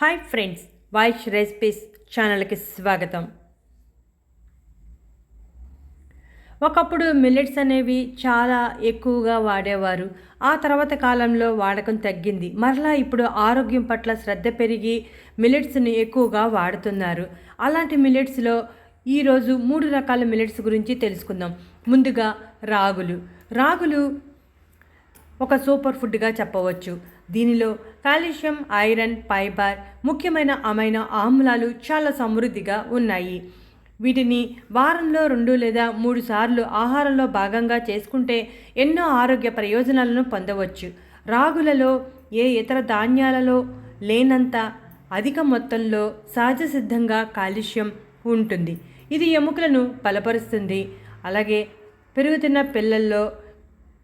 Hi friends voice recipes ఛానల్కి స్వాగతం. ఒకప్పుడు మిల్లెట్స్ అనేవి చాలా ఎక్కువగా వాడేవారు. ఆ తర్వాత కాలంలో వాడకం తగ్గింది. మరలా ఇప్పుడు ఆరోగ్యం పట్ల శ్రద్ధ పెరిగి మిల్లెట్స్ని ఎక్కువగా వాడుతున్నారు. అలాంటి మిల్లెట్స్లో ఈరోజు మూడు రకాల మిల్లెట్స్ గురించి తెలుసుకుందాం. ముందుగా రాగులు. రాగులు ఒక సూపర్ ఫుడ్గా చెప్పవచ్చు. దీనిలో కాల్షియం ఐరన్ ఫైబర్ ముఖ్యమైన అమైనో ఆమ్లాలు చాలా సమృద్ధిగా ఉన్నాయి. వీటిని వారంలో రెండు లేదా మూడు సార్లు ఆహారంలో భాగంగా చేసుకుంటే ఎన్నో ఆరోగ్య ప్రయోజనాలను పొందవచ్చు. రాగులలో ఏ ఇతర ధాన్యాలలో లేనంత అధిక మొత్తంలో సహజ సిద్ధంగా కాలుష్యం ఉంటుంది. ఇది ఎముకలను బలపరుస్తుంది. అలాగే పెరుగుతున్న పిల్లల్లో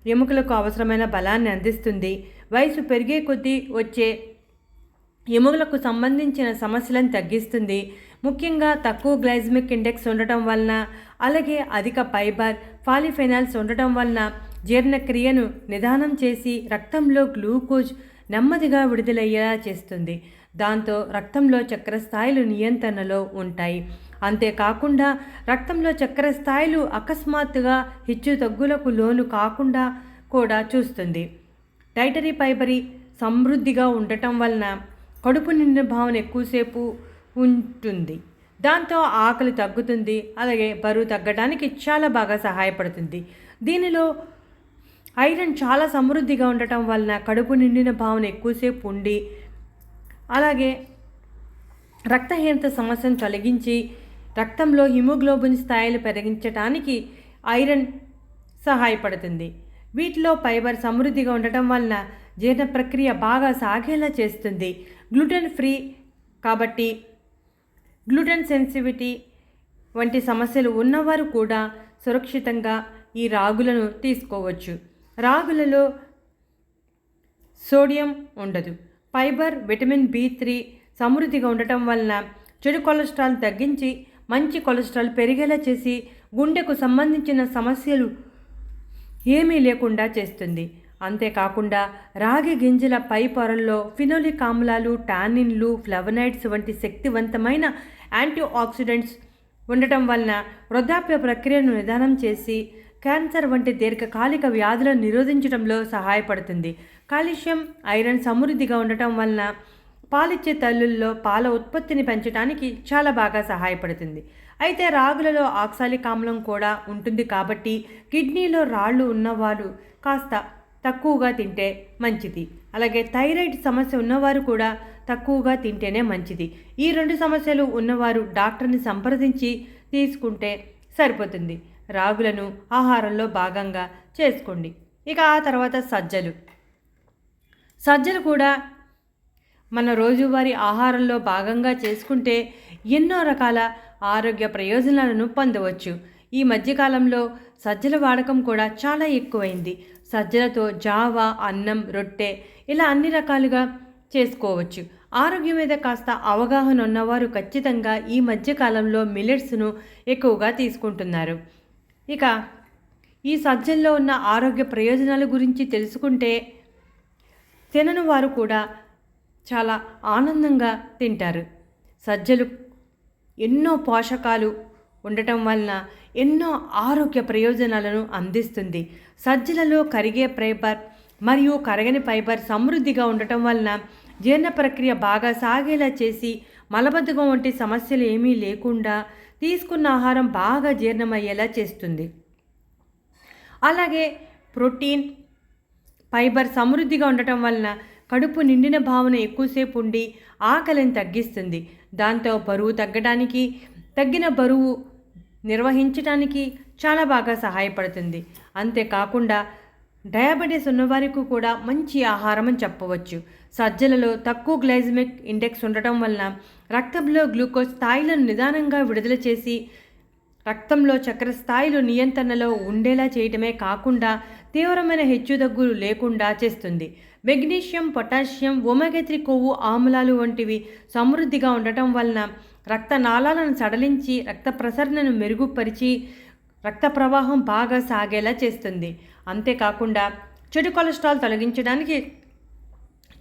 ఎముకలకు అవసరమైన బలాన్ని అందిస్తుంది. వయసు పెరిగే కొద్దీ వచ్చే ఎముకలకు సంబంధించిన సమస్యలను తగ్గిస్తుంది. ముఖ్యంగా తక్కువ గ్లైజమిక్ ఇండెక్స్ ఉండటం వలన అలాగే అధిక ఫైబర్ పాలిఫెనాల్స్ ఉండటం వలన జీర్ణక్రియను నిదానం చేసి రక్తంలో గ్లూకోజ్ నెమ్మదిగా విడుదలయ్యేలా చేస్తుంది. దాంతో రక్తంలో చక్కెర స్థాయిలు నియంత్రణలో ఉంటాయి. అంతేకాకుండా రక్తంలో చక్కెర స్థాయిలు అకస్మాత్తుగా హెచ్చు తగ్గులకు లోను కాకుండా కూడా చూస్తుంది. డైటరీ ఫైబరీ సమృద్ధిగా ఉండటం వలన కడుపు నిండిన భావన ఎక్కువసేపు ఉంటుంది. దాంతో ఆకలి తగ్గుతుంది అలాగే బరువు తగ్గడానికి చాలా బాగా సహాయపడుతుంది. దీనిలో ఐరన్ చాలా సమృద్ధిగా ఉండటం వలన కడుపు నిండిన భావన ఎక్కువసేపు ఉండి అలాగే రక్తహీనత సమస్యను తొలగించి రక్తంలో హిమోగ్లోబిన్ స్థాయిలు పెరిగించడానికి ఐరన్ సహాయపడుతుంది. వీటిలో ఫైబర్ సమృద్ధిగా ఉండటం వలన జీర్ణ ప్రక్రియ బాగా సాగేలా చేస్తుంది. గ్లూటెన్ ఫ్రీ కాబట్టి గ్లూటెన్ సెన్సిటివిటీ వంటి సమస్యలు ఉన్నవారు కూడా సురక్షితంగా ఈ రాగులను తీసుకోవచ్చు. రాగులలో సోడియం ఉండదు. ఫైబర్ విటమిన్ బి త్రీ సమృద్ధిగా ఉండటం వలన చెడు కొలెస్ట్రాల్ తగ్గించి మంచి కొలెస్ట్రాల్ పెరిగేలా చేసి గుండెకు సంబంధించిన సమస్యలు ఏమీ లేకుండా చేస్తుంది. అంతేకాకుండా రాగి గింజల పై పొరల్లో ఫినోలిక్ ఆమ్లాలు టానిన్లు ఫ్లవనైడ్స్ వంటి శక్తివంతమైన యాంటీ ఆక్సిడెంట్స్ ఉండటం వలన వృద్ధాప్య ప్రక్రియను నిదానం చేసి క్యాన్సర్ వంటి దీర్ఘకాలిక వ్యాధులను నిరోధించడంలో సహాయపడుతుంది. కాల్షియం ఐరన్ సమృద్ధిగా ఉండటం వలన పాలిచ్చే తల్లుల్లో పాల ఉత్పత్తిని పెంచడానికి చాలా బాగా సహాయపడుతుంది. అయితే రాగులలో ఆక్సాలిక్ ఆమ్లం కూడా ఉంటుంది కాబట్టి కిడ్నీలో రాళ్ళు ఉన్నవారు కాస్త తక్కువగా తింటే మంచిది. అలాగే థైరాయిడ్ సమస్య ఉన్నవారు కూడా తక్కువగా తింటేనే మంచిది. ఈ రెండు సమస్యలు ఉన్నవారు డాక్టర్ని సంప్రదించి తీసుకుంటే సరిపోతుంది. రాగులను ఆహారంలో భాగంగా చేసుకోండి. ఇక ఆ తర్వాత సజ్జలు. సజ్జలు కూడా మన రోజువారీ ఆహారంలో భాగంగా చేసుకుంటే ఎన్నో రకాల ఆరోగ్య ప్రయోజనాలను పొందవచ్చు. ఈ మధ్యకాలంలో సజ్జల వాడకం కూడా చాలా ఎక్కువైంది. సజ్జలతో జావా అన్నం రొట్టె ఇలా అన్ని రకాలుగా చేసుకోవచ్చు. ఆరోగ్యం మీద కాస్త అవగాహన ఉన్నవారు ఖచ్చితంగా ఈ మధ్యకాలంలో మిల్లెట్స్ను ఎక్కువగా తీసుకుంటున్నారు. ఇక ఈ సజ్జల్లో ఉన్న ఆరోగ్య ప్రయోజనాల గురించి తెలుసుకుంటే తినని వారు కూడా చాలా ఆనందంగా తింటారు. సజ్జలు ఎన్నో పోషకాలు ఉండటం వలన ఎన్నో ఆరోగ్య ప్రయోజనాలను అందిస్తుంది. సజ్జలలో కరిగే ఫైబర్ మరియు కరగని ఫైబర్ సమృద్ధిగా ఉండటం వలన జీర్ణ ప్రక్రియ బాగా సాగేలా చేసి మలబద్ధకం వంటి సమస్యలు ఏమీ లేకుండా తీసుకున్న ఆహారం బాగా జీర్ణమయ్యేలా చేస్తుంది. అలాగే ప్రోటీన్ ఫైబర్ సమృద్ధిగా ఉండటం వలన కడుపు నిండిన భావన ఎక్కువసేపు ఉండి ఆకలిని తగ్గిస్తుంది. దాంతో బరువు తగ్గడానికి తగ్గిన బరువు నిర్వహించడానికి చాలా బాగా సహాయపడుతుంది. అంతేకాకుండా డయాబెటీస్ ఉన్నవారికి కూడా మంచి ఆహారం అని చెప్పవచ్చు. సజ్జలలో తక్కువ గ్లైజమిక్ ఇండెక్స్ ఉండటం వలన రక్తంలో గ్లూకోజ్ స్థాయిలను నిదానంగా విడుదల చేసి రక్తంలో చక్కెర స్థాయిలు నియంత్రణలో ఉండేలా చేయటమే కాకుండా తీవ్రమైన హెచ్చుతగ్గులు లేకుండా చేస్తుంది. మెగ్నీషియం పొటాషియం ఒమెగెత్రి కొవ్వు ఆమ్లాలు వంటివి సమృద్ధిగా ఉండటం వలన రక్తనాళాలను సడలించి రక్త ప్రసరణను మెరుగుపరిచి రక్త ప్రవాహం బాగా సాగేలా చేస్తుంది. అంతేకాకుండా చెడు కొలెస్ట్రాల్ తొలగించడానికి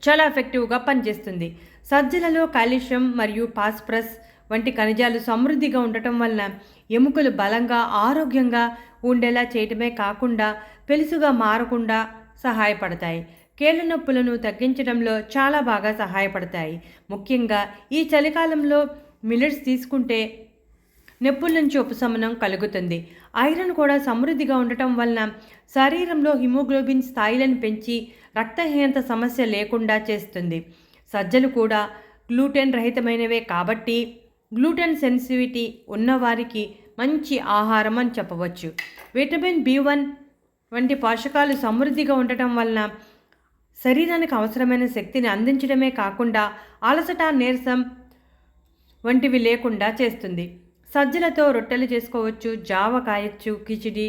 చాలా ఎఫెక్టివ్గా పనిచేస్తుంది. సజ్జలలో కాల్షియం మరియు పాస్ప్రస్ వంటి ఖనిజాలు సమృద్ధిగా ఉండటం వలన ఎముకలు బలంగా ఆరోగ్యంగా ఉండేలా చేయటమే కాకుండా పెలుసుగా మారకుండా సహాయపడతాయి. కేళ్ళ నొప్పులను తగ్గించడంలో చాలా బాగా సహాయపడతాయి. ముఖ్యంగా ఈ చలికాలంలో మిల్లెట్స్ తీసుకుంటే నొప్పుల నుంచి ఉపశమనం కలుగుతుంది. ఐరన్ కూడా సమృద్ధిగా ఉండటం వలన శరీరంలో హిమోగ్లోబిన్ స్థాయిలను పెంచి రక్తహీనత సమస్య లేకుండా చేస్తుంది. సజ్జలు కూడా గ్లూటెన్ రహితమైనవే కాబట్టి గ్లూటెన్ సెన్సిటివిటీ ఉన్నవారికి మంచి ఆహారం అని చెప్పవచ్చు. విటమిన్ బి వన్ వంటి పోషకాలు సమృద్ధిగా ఉండటం వలన శరీరానికి అవసరమైన శక్తిని అందించడమే కాకుండా అలసట నీరసం వంటివి లేకుండా చేస్తుంది. సజ్జలతో రొట్టెలు చేసుకోవచ్చు జావ కాయచ్చు కిచిడి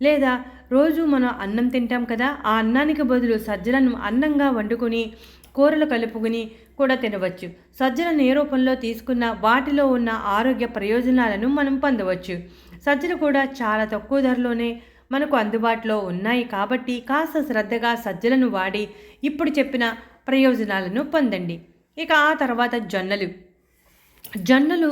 లేదా రోజు మనం అన్నం తింటాం కదా ఆ అన్నానికి బదులు సజ్జలను అన్నంగా వండుకొని కూరలు కలుపుకొని కూడా తినవచ్చు. సజ్జలను ఏ రూపంలో తీసుకున్న వాటిలో ఉన్న ఆరోగ్య ప్రయోజనాలను మనం పొందవచ్చు. సజ్జలు కూడా చాలా తక్కువ ధరలోనే మనకు అందుబాటులో ఉన్నాయి కాబట్టి కాస్త శ్రద్ధగా సజ్జలను వాడి ఇప్పుడు చెప్పిన ప్రయోజనాలను పొందండి. ఇక ఆ తర్వాత జొన్నలు. జొన్నలు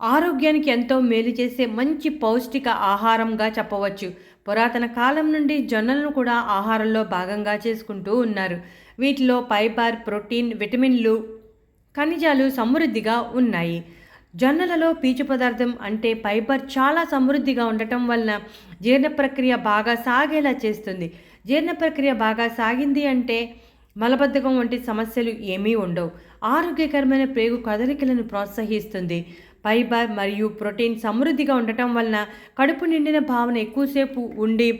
ఆరోగ్యానికి ఎంతో మేలు చేసే మంచి పౌష్టిక ఆహారంగా చెప్పవచ్చు. పురాతన కాలం నుండి జొన్నలను కూడా ఆహారంలో భాగంగా చేసుకుంటూ ఉన్నారు. వీటిలో ఫైబర్ ప్రోటీన్ విటమిన్లు ఖనిజాలు సమృద్ధిగా ఉన్నాయి. జొన్నలలో పీచు పదార్థం అంటే ఫైబర్ చాలా సమృద్ధిగా ఉండటం వలన జీర్ణ ప్రక్రియ బాగా సాగేలా చేస్తుంది. జీర్ణ ప్రక్రియ బాగా సాగింది అంటే మలబద్ధకం వంటి సమస్యలు ఏమీ ఉండవు. ఆరోగ్యకరమైన ప్రేగు కదలికలను ప్రోత్సహిస్తుంది. ఫైబర్ మరియు ప్రోటీన్ సమృద్ధిగా ఉండటం వలన కడుపు నిండిన భావన ఎక్కువసేపు ఉండి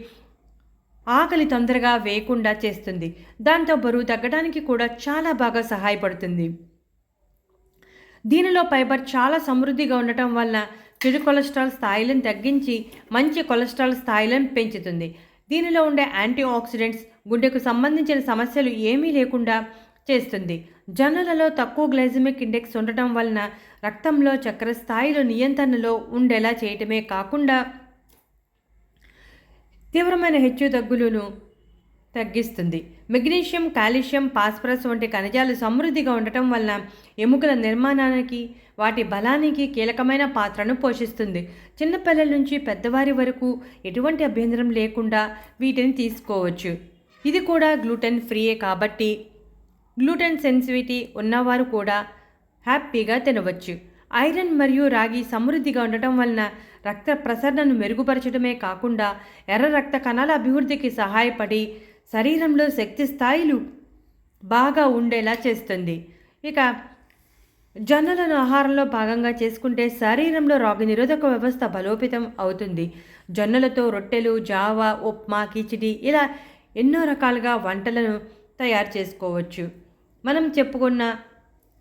ఆకలి తొందరగా వేయకుండా చేస్తుంది. దాంతో బరువు తగ్గడానికి కూడా చాలా బాగా సహాయపడుతుంది. దీనిలో ఫైబర్ చాలా సమృద్ధిగా ఉండటం వలన చెడు కొలెస్ట్రాల్ స్థాయిలను తగ్గించి మంచి కొలెస్ట్రాల్ స్థాయిలను పెంచుతుంది. దీనిలో ఉండే యాంటీ ఆక్సిడెంట్స్ గుండెకు సంబంధించిన సమస్యలు ఏమీ లేకుండా చేస్తుంది. జొన్నలలో తక్కువ గ్లైజమిక్ ఇండెక్స్ ఉండటం వలన రక్తంలో చక్కెర స్థాయిలు నియంత్రణలో ఉండేలా చేయటమే కాకుండా తీవ్రమైన హెచ్చు తగ్గులను తగ్గిస్తుంది. మెగ్నీషియం కాల్షియం పాస్పరస్ వంటి ఖనిజాలు సమృద్ధిగా ఉండటం వలన ఎముకల నిర్మాణానికి వాటి బలానికి కీలకమైన పాత్రను పోషిస్తుంది. చిన్నపిల్లల నుంచి పెద్దవారి వరకు ఎటువంటి అభ్యంతరం లేకుండా వీటిని తీసుకోవచ్చు. ఇది కూడా గ్లూటెన్ ఫ్రీయే కాబట్టి గ్లూటెన్ సెన్సిటివిటీ ఉన్నవారు కూడా హ్యాపీగా తినవచ్చు. ఐరన్ మరియు రాగి సమృద్ధిగా ఉండటం వలన రక్త ప్రసరణను మెరుగుపరచడమే కాకుండా ఎర్ర రక్త కణాల అభివృద్ధికి సహాయపడి శరీరంలో శక్తి స్థాయిలు బాగా ఉండేలా చేస్తుంది. ఇక జొన్నలను ఆహారంలో భాగంగా చేసుకుంటే శరీరంలో రోగనిరోధక వ్యవస్థ బలోపేతం అవుతుంది. జొన్నలతో రొట్టెలు జావా ఉప్మా కిచిడి ఇలా ఎన్నో రకాలుగా వంటలను తయారు చేసుకోవచ్చు. మనం చెప్పుకున్న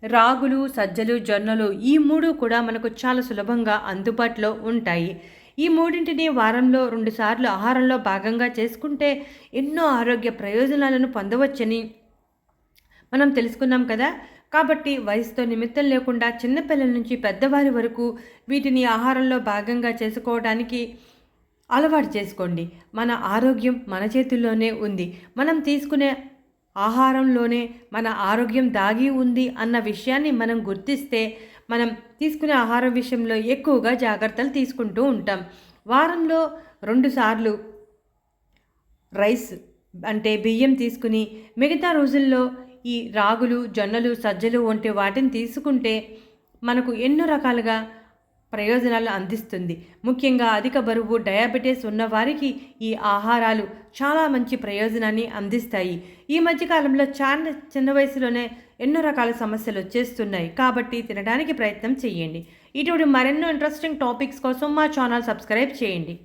రాగులు సజ్జలు జొన్నలు ఈ మూడు కూడా మనకు చాలా సులభంగా అందుబాటులో ఉంటాయి. ఈ మూడింటిని వారంలో రెండుసార్లు ఆహారంలో భాగంగా చేసుకుంటే ఎన్నో ఆరోగ్య ప్రయోజనాలను పొందవచ్చని మనం తెలుసుకున్నాం కదా. కాబట్టి వయసుతో నిమిత్తం లేకుండా చిన్నపిల్లల నుంచి పెద్దవారి వరకు వీటిని ఆహారంలో భాగంగా చేసుకోవడానికి అలవాటు చేసుకోండి. మన ఆరోగ్యం మన చేతుల్లోనే ఉంది. మనం తీసుకునే ఆహారంలోనే మన ఆరోగ్యం దాగి ఉంది అన్న విషయాన్ని మనం గుర్తిస్తే మనం తీసుకునే ఆహారం విషయంలో ఎక్కువగా జాగ్రత్తలు తీసుకుంటూ ఉంటాం. వారంలో రెండుసార్లు రైస్ అంటే బియ్యం తీసుకుని మిగతా రోజుల్లో ఈ రాగులు జొన్నలు సజ్జలు వంటి వాటిని తీసుకుంటే మనకు ఎన్నో రకాలుగా ప్రయోజనాలు అందిస్తుంది. ముఖ్యంగా అధిక బరువు డయాబెటీస్ ఉన్నవారికి ఈ ఆహారాలు చాలా మంచి ప్రయోజనాన్ని అందిస్తాయి. ఈ మధ్యకాలంలో చాలా చిన్న వయసులోనే ఎన్నో రకాల సమస్యలు వచ్చేస్తున్నాయి. కాబట్టి తినడానికి ప్రయత్నం చేయండి. ఇటువంటి మరెన్నో ఇంట్రెస్టింగ్ టాపిక్స్ కోసం మా ఛానల్ సబ్స్క్రైబ్ చేయండి.